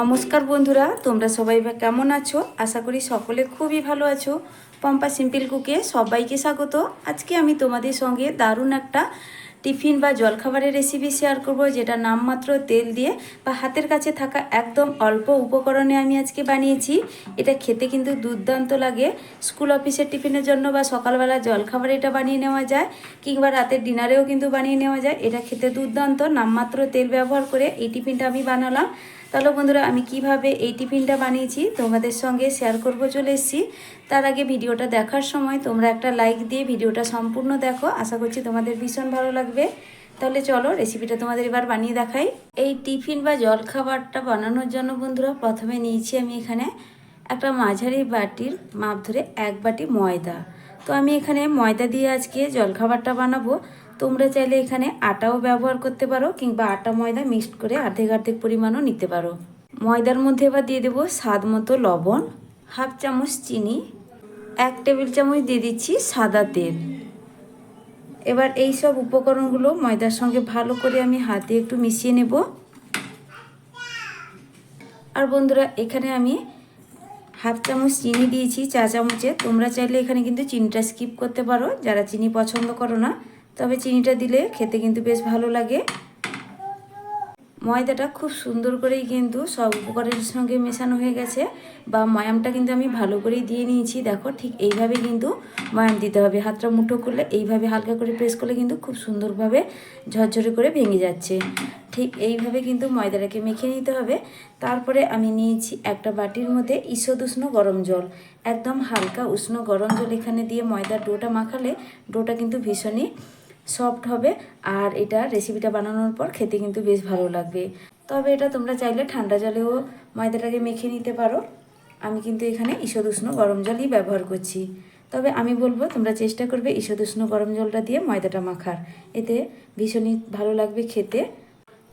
নমস্কার বন্ধুরা, তোমরা সবাই কেমন আছো? আশা করি সকলে খুবই ভালো আছো। পম্পা সিম্পল কুকে সবাইকে স্বাগত। আজকে আমি তোমাদের সঙ্গে দারুণ একটা টিফিন বা জলখাবারের রেসিপি শেয়ার করব যেটা নামমাত্র তেল দিয়ে বা হাতের কাছে থাকা একদম অল্প উপকরণে আমি আজকে বানিয়েছি। এটা খেতে কিন্তু দুর্দান্ত লাগে। স্কুল অফিসের টিফিনের জন্য বা সকালবেলা জলখাবার এটা বানিয়ে নেওয়া যায়, কিংবা রাতের ডিনারেও কিন্তু বানিয়ে নেওয়া যায়। এটা খেতে দুর্দান্ত। নামমাত্র তেল ব্যবহার করে এই টিফিনটা আমি বানালাম। তাহলে বন্ধুরা, আমি কীভাবে এই টিফিনটা বানিয়েছি তোমাদের সঙ্গে শেয়ার করব, চলে এসেছি। তার আগে ভিডিওটা দেখার সময় তোমরা একটা লাইক দিয়ে ভিডিওটা সম্পূর্ণ দেখো, আশা করছি তোমাদের ভীষণ ভালো লাগবে। তাহলে চলো রেসিপিটা তোমাদের এবার বানিয়ে দেখাই। এই টিফিন বা জলখাবারটা বানানোর জন্য বন্ধুরা, প্রথমে নিয়েছি আমি এখানে একটা মাঝারি বাটির মাপ ধরে এক বাটি ময়দা। তো আমি এখানে ময়দা দিয়ে আজকে জলখাবারটা বানাবো। তোমরা চাইলে এখানে আটাও ব্যবহার করতে পারো কিংবা আটা ময়দা মিক্সড করে অর্ধেক অর্ধেক পরিমাণও নিতে পারো। ময়দার মধ্যে এবার দিয়ে দেবো স্বাদ মতো লবণ, হাফ চামচ চিনি, এক টেবিল চামচ দিয়ে দিচ্ছি সাদা তেল। এবার এই সব উপকরণগুলো ময়দার সঙ্গে ভালো করে আমি হাতে একটু মিশিয়ে নেব। আর বন্ধুরা, এখানে আমি হাফ চামচ চিনি দিয়েছি চা চামচে। তোমরা চাইলে এখানে কিন্তু চিনিটা স্কিপ করতে পারো, যারা চিনি পছন্দ করো না। তবে চিনিটা দিলে খেতে কিন্তু বেশ ভালো লাগে। ময়দাটা খুব সুন্দর করেই কিন্তু সব উপকরণের সঙ্গে মেশানো হয়ে গেছে। বা ময়ামটা কিন্তু আমি ভালো করেই দিয়ে নিয়েছি। দেখো ঠিক এইভাবে কিন্তু ময়াম দিতে হবে। হাতটা মুঠো করলে এইভাবে হালকা করে প্রেস করলে কিন্তু খুব সুন্দরভাবে ঝরঝরে করে ভেঙে যাচ্ছে। ঠিক এইভাবে কিন্তু ময়দাটাকে মেখে নিতে হবে। তারপরে আমি নিয়েছি একটা বাটির মধ্যে ঈষদ উষ্ণ গরম জল। একদম হালকা উষ্ণ গরম জল এখানে দিয়ে ময়দার ডোটা মাখালে ডোটা কিন্তু ভীষণই সফট হবে। আর এটা রেসিপিটা বানানোর পর খেতে কিন্তু বেশ ভালো লাগবে। তবে এটা তোমরা চাইলে ঠান্ডা জলেও ময়দাটাকে মেখে নিতে পারো। আমি কিন্তু এখানে ঈষদ উষ্ণ গরম জলই ব্যবহার করছি। তবে আমি বলব, তোমরা চেষ্টা করবে ঈষদ উষ্ণ গরম জলটা দিয়ে ময়দাটা মাখার। এতে ভীষণই ভালো লাগবে খেতে।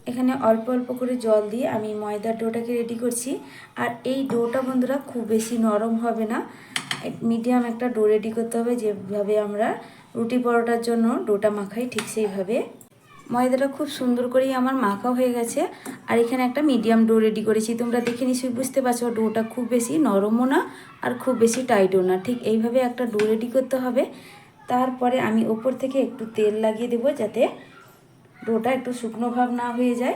এখানে অল্প অল্প করে জল দিয়ে আমি ময়দার ডোটাকে রেডি করছি। আর এই ডোটা বন্ধুরা খুব বেশি নরম হবে না। মিডিয়াম একটা ডো রেডি করতে হবে, যেভাবে আমরা রুটি পরোটার জন্য ডোটা মাখাই ঠিক সেইভাবে। ময়দাটা খুব সুন্দর করেই আমার মাখা হয়ে গেছে। আর এখানে একটা মিডিয়াম ডো রেডি করেছি। তোমরা দেখে নিশ্চয়ই বুঝতে পারছ, ডোটা খুব বেশি নরমও না আর খুব বেশি টাইটও না। ঠিক এইভাবে একটা ডো রেডি করতে হবে। তারপরে আমি ওপর থেকে একটু তেল লাগিয়ে দেবো যাতে ডোটা একটু শুকনো ভাব না হয়ে যায়।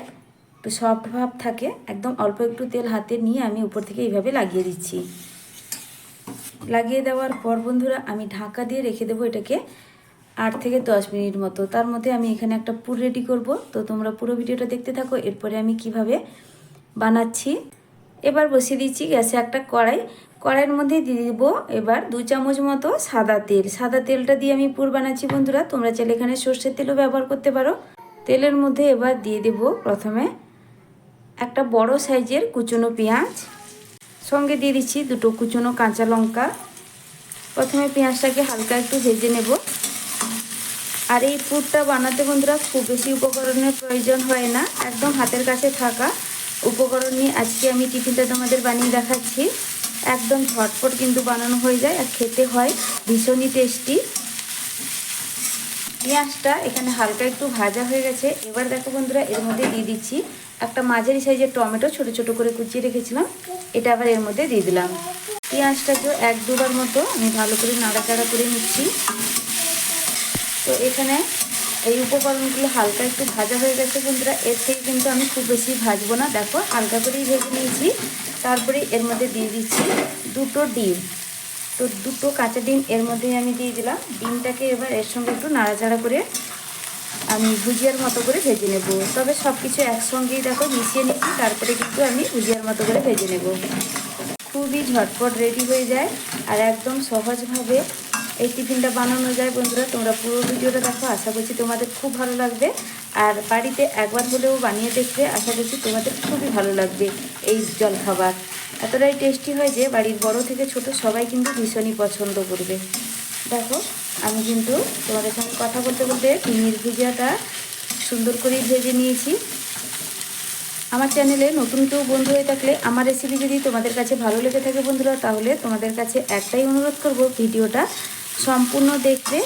একটু সফট ভাব থাকে। একদম অল্প একটু তেল হাতে নিয়ে আমি উপর থেকে এইভাবে লাগিয়ে দিচ্ছি। লাগিয়ে দেওয়ার পর বন্ধুরা আমি ঢাকা দিয়ে রেখে দেবো এটাকে আট থেকে দশ মিনিট মতো। তার মধ্যে আমি এখানে একটা পুর রেডি করব। তো তোমরা পুরো ভিডিওটা দেখতে থাকো, এরপরে আমি কীভাবে বানাচ্ছি। এবার বসিয়ে দিচ্ছি গ্যাসে একটা কড়াই। কড়াইয়ের মধ্যে দিয়ে দিব এবার দু চামচ মতো সাদা তেল। সাদা তেলটা দিয়ে আমি পুর বানাচ্ছি বন্ধুরা। তোমরা চাইলে এখানে সর্ষের তেলও ব্যবহার করতে পারো। তেলের মধ্যে এবার দিয়ে দেব প্রথমে একটা বড় সাইজের কুচুনো পেঁয়াজ। সঙ্গে দিয়ে দিচ্ছি দুটো কুচনো কাঁচা লঙ্কা। প্রথমে পেঁয়াজটাকে হালকা একটু ভেজে নেব। আর এই পুরটা বানাতে বন্ধুরা খুব বেশি উপকরণের প্রয়োজন হয় না, একদম হাতের কাছে থাকা উপকরণ নিয়ে আজকে আমি টিফিনটা তোমাদের বানিয়ে দেখাচ্ছি। একদম ঝটপট কিন্তু বানানো হয়ে যায় আর খেতে হয় ভীষণই টেস্টি পেঁয়াজটা এখানে হালকা একটু ভাজা হয়ে গেছে। এবার দেখো বন্ধুরা এর মধ্যে দিয়ে দিচ্ছি একটা মাঝারি সাইজের টমেটো ছোট ছোট করে কুচিয়ে রেখেছিলাম। এটা আবার এর মধ্যে দিয়ে দিলাম। পেঁয়াজটাকেও এক দুবার মতো আমি ভালো করে নাড়াচাড়া করে নিচ্ছি। তো এখানে এই উপকরণগুলো হালকা একটু ভাজা হয়ে গেছে বন্ধুরা। এর থেকে কিন্তু আমি খুব বেশি ভাজবো না। দেখো, হালকা করেই ভেজে নিয়েছি। তারপরে এর মধ্যে দিয়ে দিচ্ছি দুটো ডিম। তো দুটো কাঁচা ডিম এর মধ্যেই আমি দিয়ে দিলাম। ডিমটাকে এবার এর সঙ্গে একটু নাড়াচাড়া করে আমি ভুজিয়ার মতো করে ভেজে নেব। তবে সব কিছু একসঙ্গেই দেখো, মিশিয়ে নিচ্ছি, তারপরে কিন্তু আমি ভুজিয়ার মতো করে ভেজে নেব। খুবই ঝটপট রেডি হয়ে যায় আর একদম সহজভাবে এই টিফিনটা বানানো যায় বন্ধুরা। তোমরা পুরো ভিডিওটা দেখো, আশা করছি তোমাদের খুব ভালো লাগবে। আর বাড়িতে একবার হলেও বানিয়ে দেখবে, আশা করছি তোমাদের খুবই ভালো লাগবে এই জলখাবার। এতটাই টেস্টি হয় যে বাড়ির বড় থেকে ছোট সবাই কিন্তু ভীষণই পছন্দ করবে। দেখো, আমি কিন্তু তোমাদের সঙ্গে কথা বলতে বলতে ডিমের ভুজিয়াটা সুন্দর করে ভেজে নিয়েছি। আমার চ্যানেলে নতুন কেউ বন্ধু হয়ে থাকলে আমার রেসিপি যদি তোমাদের কাছে ভালো লেগে থাকে বন্ধুরা, তাহলে তোমাদের কাছে একটাই অনুরোধ করব ভিডিওটা সম্পূর্ণ দেখবে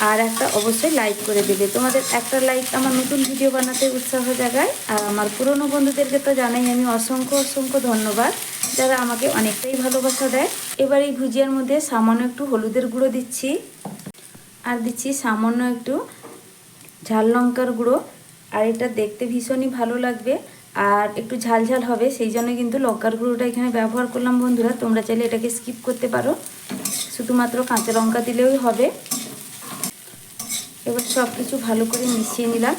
আর একটা অবশ্যই লাইক করে দেবে। তোমাদের একটা লাইক আমার নতুন ভিডিও বানাতে উৎসাহ জাগায়। আর আমার পুরনো বন্ধুদেরকে তো জানাই আমি অসংখ্য অসংখ্য ধন্যবাদ। যারা আমাকে অনেকটাই ভালোবাসা দেয়। এবার এই ভুজিয়ার মধ্যে সামান্য একটু হলুদের গুঁড়ো দিচ্ছি। আর দিচ্ছি সামান্য একটু ঝাল লঙ্কার গুঁড়ো। আর এটা দেখতে ভীষণই ভালো লাগবে। আর একটু ঝাল ঝাল হবে, সেই জন্য কিন্তু লঙ্কার গুঁড়োটা এখানে ব্যবহার করলাম বন্ধুরা। তোমরা চাইলে এটাকে স্কিপ করতে পারো। শুধুমাত্র কাঁচা লঙ্কা দিলেই হবে। এবার সব কিছু ভালো করে মিশিয়ে নিলাম।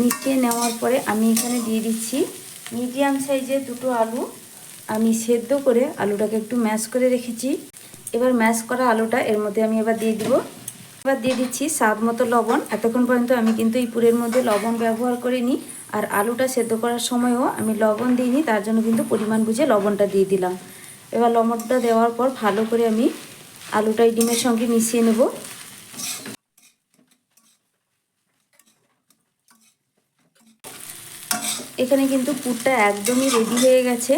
মিশিয়ে নেওয়ার পরে আমি এখানে দিয়ে দিচ্ছি মিডিয়াম সাইজের দুটো আলু। আমি সেদ্ধ করে আলুটাকে একটু ম্যাশ করে রেখেছি। এবার ম্যাশ করা আলুটা এর মধ্যে আমি এবার দিয়ে দিব। এবার দিয়ে দিচ্ছি স্বাদ মতো লবণ। এতক্ষণ পর্যন্ত আমি কিন্তু এই পুরের মধ্যে লবণ ব্যবহার করিনি। আর আলুটা সেদ্ধ করার সময়ও আমি লবণ দিইনি, তার জন্য কিন্তু পরিমাণ বুঝে লবণটা দিয়ে দিলাম। এবার লবণটা দেওয়ার পর ভালো করে আমি আলুটা ডিমের সঙ্গে মিশিয়ে নেব। এখানে কিন্তু পুরটা একদমই রেডি হয়ে গেছে।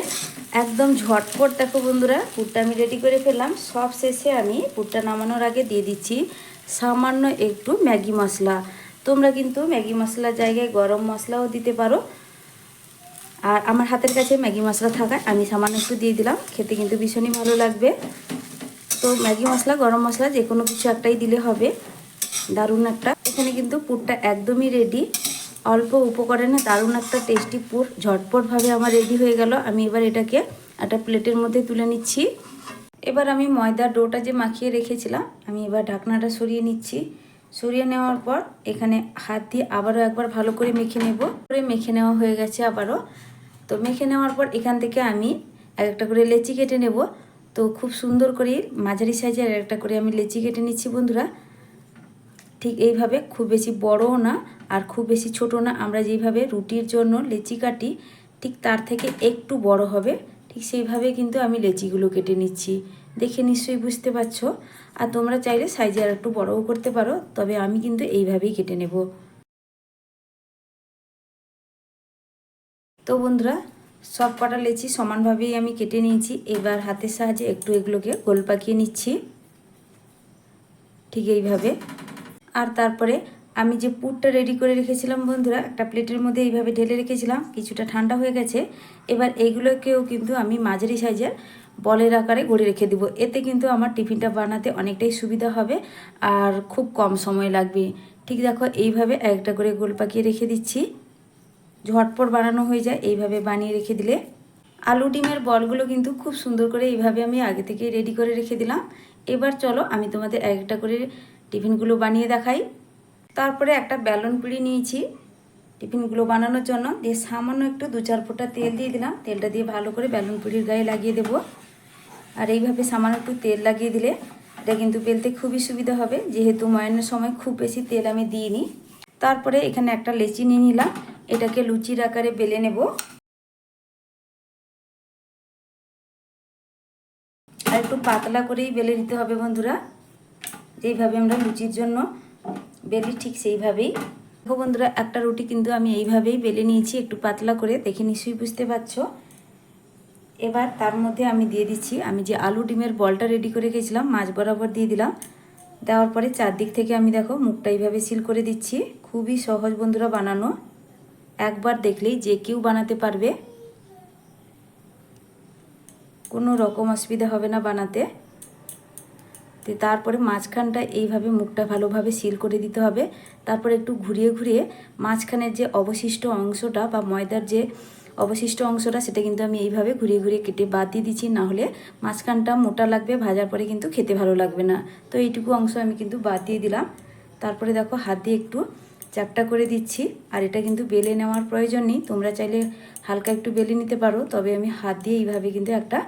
একদম ঝটপট দেখো বন্ধুরা, পুরটা আমি রেডি করে ফেললাম। সব শেষে আমি পুরটা নামানোর আগে দিয়ে দিচ্ছি সামান্য একটু ম্যাগি মশলা। তোমরা কিন্তু ম্যাগি মশলার জায়গায় গরম মশলাও দিতে পারো। আর আমার হাতের কাছে ম্যাগি মশলা থাকায় আমি সামান্য একটু দিয়ে দিলাম। খেতে কিন্তু ভীষণই ভালো লাগবে। তো ম্যাগি মশলা, গরম মশলা যে কোনো কিছু একটাই দিলে হবে। দারুণ একটা। এখানে কিন্তু পুরটা একদমই রেডি অল্প উপকরণে দারুণ একটা টেস্টি পুর ঝটপটভাবে আমার রেডি হয়ে গেল। আমি এবার এটাকে একটা প্লেটের মধ্যে তুলে নিচ্ছি। এবার আমি ময়দার ডোটা যে মাখিয়ে রেখেছিলাম, আমি এবার ঢাকনাটা সরিয়ে নিচ্ছি। সরিয়ে নেওয়ার পর এখানে হাত দিয়ে আবারও একবার ভালো করে মেখে নেব। করে মেখে নেওয়া হয়ে গেছে আবারও। তো মেখে নেওয়ার পর এখান থেকে আমি এক একটা করে লেচি কেটে নেব। তো খুব সুন্দর করে মাঝারি সাইজের একটা করে আমি লেচি কেটে নিচ্ছি বন্ধুরা। ঠিক এইভাবে খুব বেশি বড়ও না আর খুব বেশি ছোট না। আমরা যেইভাবে রুটির জন্য লেচি কাটি, ঠিক তার থেকে একটু বড় হবে, ঠিক সেইভাবে কিন্তু আমি লেচিগুলো কেটে নিচ্ছি। দেখে নিশ্চয়ই বুঝতে পারছ? আর তোমরা চাইলে সাইজে আর একটু বড়ও করতে পারো, তবে আমি কিন্তু এইভাবেই কেটে নেব। তো বন্ধুরা, সব কটা লেচি সমানভাবেই আমি কেটে নিয়েছি। এবার হাতের সাহায্যে একটু এগুলোকে গোল পাকিয়ে নিচ্ছি। ঠিক এইভাবে। আর তারপরে আমি যে পুরটা রেডি করে রেখেছিলাম বন্ধুরা, একটা প্লেটের মধ্যে এইভাবে ঢেলে রেখেছিলাম, কিছুটা ঠান্ডা হয়ে গেছে। এবার এইগুলোকেও কিন্তু আমি মাঝারি সাইজের বলের আকারে গড়ে রেখে দিব। এতে কিন্তু আমার টিফিনটা বানাতে অনেকটাই সুবিধা হবে আর খুব কম সময় লাগবে। ঠিক দেখো, এইভাবে একটা করে গোল পাকিয়ে রেখে দিচ্ছি। ঝটপট বানানো হয়ে যায়, এইভাবে বানিয়ে রেখে দিলে। আলু ডিমের বলগুলো কিন্তু খুব সুন্দর করে এইভাবে আমি আগে থেকে রেডি করে রেখে দিলাম। এবার চলো, আমি তোমাদের একটা করে টিফিনগুলো বানিয়ে দেখাই। তারপরে একটা ব্যালন পিড়ি নিয়েছি। টিফিনগুলো বানানোর জন্য দিয়ে সামান্য একটু দু চার ফোঁটা তেল দিয়ে দিলাম। তেলটা দিয়ে ভালো করে ব্যালন পিড়ির গায়ে লাগিয়ে দেবো। আর এইভাবে সামান্য একটু তেল লাগিয়ে দিলে এটা কিন্তু বেলতে খুবই সুবিধা হবে। যেহেতু ময়ানের সময় খুব বেশি তেল আমি দিইনি। তারপরে এখানে একটা লেচি নিয়ে নিলাম। এটাকে লুচির আকারে বেলে নেব। আর একটু পাতলা করেই বেলে নিতে হবে বন্ধুরা। যেইভাবে আমরা লুচির জন্য বেলি ঠিক সেইভাবেই। দেখো বন্ধুরা, একটা রুটি কিন্তু আমি এইভাবেই বেলে নিয়েছি, একটু পাতলা করে। দেখে নিশ্চয়ই বুঝতে পারছ। এবার তার মধ্যে আমি দিয়ে দিচ্ছি, আমি যে আলু ডিমের বলটা রেডি করে গেছিলাম মাছ বরাবর দিয়ে দিলাম। দেওয়ার পরে চারদিক থেকে আমি দেখো মুখটা এইভাবে সিল করে দিচ্ছি। খুবই সহজ বন্ধুরা বানানো। একবার দেখলেই যে কেউ বানাতে পারবে। কোনো রকম অসুবিধা হবে না বানাতে। তো তারপরে মাঝখানটা এইভাবে মুখটা ভালোভাবে সিল করে দিতে হবে। তারপরে একটু ঘুরিয়ে ঘুরিয়ে মাঝখানের যে অবশিষ্ট অংশটা বা ময়দার যে অবশিষ্ট অংশটা, সেটা কিন্তু আমি এইভাবে ঘুরিয়ে ঘুরিয়ে কেটে বাদ দিয়ে দিচ্ছি। না হলে মাঝখানটা মোটা লাগবে, ভাজার পরে কিন্তু খেতে ভালো লাগবে না। তো এইটুকু অংশ আমি কিন্তু বাদ দিয়ে দিলাম। তারপরে দেখো হাত দিয়ে একটু চ্যাপটা করে দিচ্ছি। আর এটা কিন্তু বেলে নেওয়ার প্রয়োজন নেই। তোমরা চাইলে হালকা একটু বেলে নিতে পারো। তবে আমি হাত দিয়ে এইভাবে কিন্তু একটা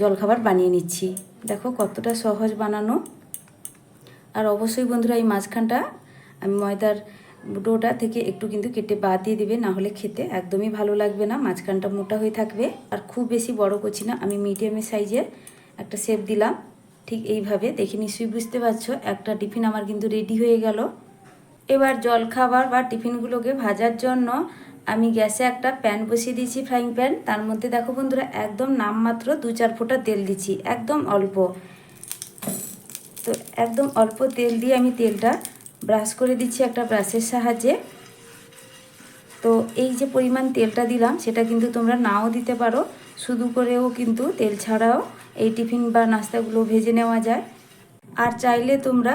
জলখাবার বানিয়ে নিচ্ছি। দেখো কতটা সহজ বানানো। আর অবশ্যই বন্ধুরা এই মাঝখানটা আমি ময়দার ডোটা থেকে একটু কিন্তু কেটে বাদ দিয়ে দিবে, না হলে খেতে একদমই ভালো লাগবে না। মাঝখানটা মোটা হয়ে থাকবে। আর খুব বেশি বড় করছি না, আমি মিডিয়ামের সাইজের একটা শেপ দিলাম। ঠিক এইভাবে, দেখে নিশ্চয়ই বুঝতে পারছ, একটা টিফিন আমার কিন্তু রেডি হয়ে গেল। এবার জলখাবার বা টিফিনগুলোকে ভাজার জন্য আমি গ্যাসে একটা প্যান বসিয়ে দিয়েছি ফ্রাইং প্যান তার মধ্যে দেখো বন্ধুরা, একদম নামমাত্র দু চার ফোঁটা তেল দিচ্ছি, একদম অল্প। তো একদম অল্প তেল দিয়ে আমি তেলটা ব্রাশ করে দিচ্ছি একটা ব্রাশের সাহায্যে। তো এই যে পরিমাণ তেলটা দিলাম, সেটা কিন্তু তোমরা নাও দিতে পারো। শুধু করেও কিন্তু তেল ছাড়াও এই টিফিন বা নাস্তাগুলো ভেজে নেওয়া যায়। আর চাইলে তোমরা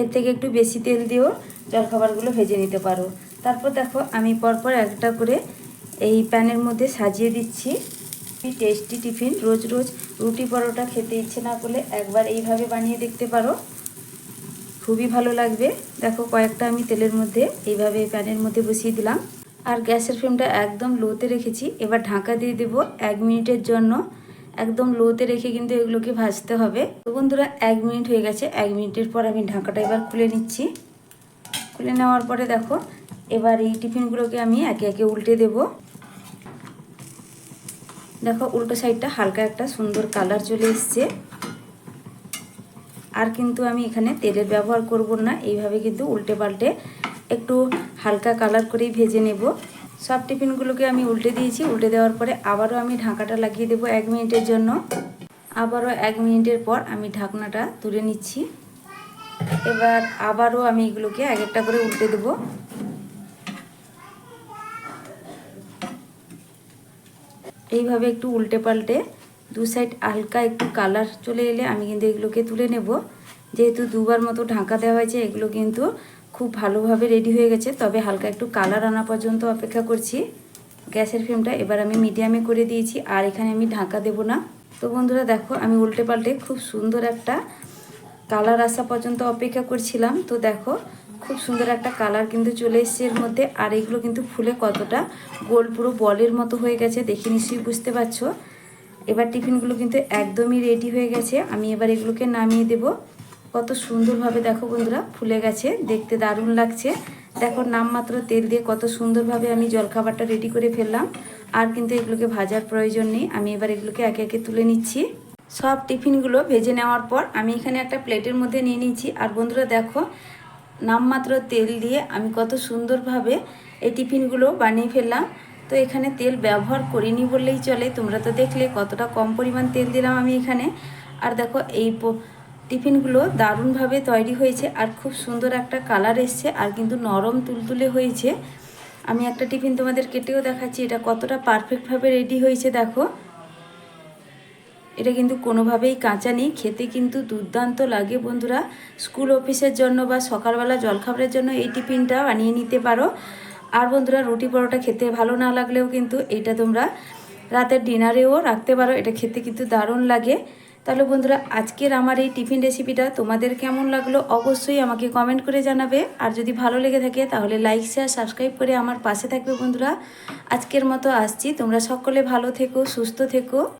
এর থেকে একটু বেশি তেল দিয়েও জলখাবারগুলো ভেজে নিতে পারো। তারপর দেখো আমি পরপর একটা করে এই প্যানের মধ্যে সাজিয়ে দিচ্ছি। Tasty tiffin. রোজ রোজ রুটি পরোটা খেতে ইচ্ছে না করলে একবার এইভাবে বানিয়ে দেখতে পারো। খুবই ভালো লাগবে। দেখো কয়েকটা আমি তেলের মধ্যে এইভাবে প্যানের মধ্যে বসিয়ে দিলাম। আর গ্যাসের ফ্লেমটা একদম লোতে রেখেছি। এবার ঢাকা দিয়ে দেবো এক মিনিটের জন্য। একদম লোতে রেখে কিন্তু এগুলোকে ভাজতে হবে। তো বন্ধুরা, এক মিনিট হয়ে গেছে। এক মিনিটের পর আমি ঢাকাটা এবার খুলে নিচ্ছি। খুলে নেওয়ার পরে দেখো এবার এই টিফিনগুলোকে আমি একে একে উল্টে দেব। দেখো, উল্টো সাইডটা হালকা একটা সুন্দর কালার চলে এসছে। আর কিন্তু আমি এখানে তেলের ব্যবহার করব না, এইভাবে কিন্তু উল্টে পাল্টে একটু হালকা কালার করেই ভেজে নেব। সব টিফিনগুলোকে আমি উল্টে দিয়েছি, উল্টে দেওয়ার পরে আবারও আমি ঢাকাটা লাগিয়ে দেবো এক মিনিটের জন্য। আবারও এক মিনিটের পর আমি ঢাকনাটা তুলে নিচ্ছি। এবার আবারও আমি এগুলোকে এক একটা করে উল্টে দেবো। এইভাবে একটু উল্টে পাল্টে দু সাইড হালকা একটু কালার চলে এলে আমি কিন্তু এগুলোকে তুলে নেব। যেহেতু দুবার মতো ঢাকা দেওয়া হয়েছে, এগুলো কিন্তু খুব ভালোভাবে রেডি হয়ে গেছে। তবে হালকা একটু কালার আনা পর্যন্ত অপেক্ষা করছি। গ্যাসের ফ্লেমটা এবার আমি মিডিয়ামে করে দিয়েছি, আর এখানে আমি ঢাকা দেব না। তো বন্ধুরা দেখো, আমি উল্টে পাল্টে খুব সুন্দর একটা কালার আসা পর্যন্ত অপেক্ষা করছিলাম। তো দেখো খুব সুন্দর একটা কালার কিন্তু চলে এসছে এর মধ্যে। আর এগুলো কিন্তু ফুলে কতটা গোল পুরো বলের মতো হয়ে গেছে দেখে নিশ্চয়ই বুঝতে পারছ। এবার টিফিনগুলো কিন্তু একদমই রেডি হয়ে গেছে। আমি এবার এগুলোকে নামিয়ে দেব। কত সুন্দরভাবে দেখো বন্ধুরা ফুলে গেছে, দেখতে দারুণ লাগছে। দেখো নামমাত্র তেল দিয়ে কত সুন্দরভাবে আমি জলখাবারটা রেডি করে ফেললাম। আর কিন্তু এগুলোকে ভাজার প্রয়োজন নেই। আমি এবার এগুলোকে একে একে তুলে নিচ্ছি। সব টিফিনগুলো ভেজে নেওয়ার পর আমি এখানে একটা প্লেটের মধ্যে নিয়ে নিচ্ছি আর বন্ধুরা দেখো নামমাত্র তেল দিয়ে আমি কত সুন্দরভাবে এই টিফিনগুলো বানিয়ে ফেললাম। তো এখানে তেল ব্যবহার করিনি বললেই চলে। তোমরা তো দেখলে কতটা কম পরিমাণ তেল দিলাম আমি এখানে। আর দেখো এই টিফিনগুলো দারুণভাবে তৈরি হয়েছে আর খুব সুন্দর একটা কালার এসছে আর কিন্তু নরম তুলতুলে হয়েছে। আমি একটা টিফিন তোমাদের কেটেও দেখাচ্ছি। এটা কতটা পারফেক্টভাবে রেডি হয়েছে দেখো। এটা কিন্তু কোনোভাবেই কাঁচা নেই। খেতে কিন্তু দুর্দান্ত লাগে বন্ধুরা। স্কুল অফিসের জন্য বা সকালবেলা জলখাবারের জন্য এই টিফিনটা বানিয়ে নিতে পারো। আর বন্ধুরা, রুটি পরোটা খেতে ভালো না লাগলেও কিন্তু এটা তোমরা রাতের ডিনারেও রাখতে পারো। এটা খেতে কিন্তু দারুণ লাগে। তাহলে বন্ধুরা, আজকের আমার এই টিফিন রেসিপিটা তোমাদের কেমন লাগল অবশ্যই আমাকে কমেন্ট করে জানাবে। আর যদি ভালো লেগে থাকে, তাহলে লাইক, শেয়ার, সাবস্ক্রাইব করে আমার পাশে থাকবে বন্ধুরা। আজকের মতো আসছি। তোমরা সকলে ভালো থেকো, সুস্থ থেকো।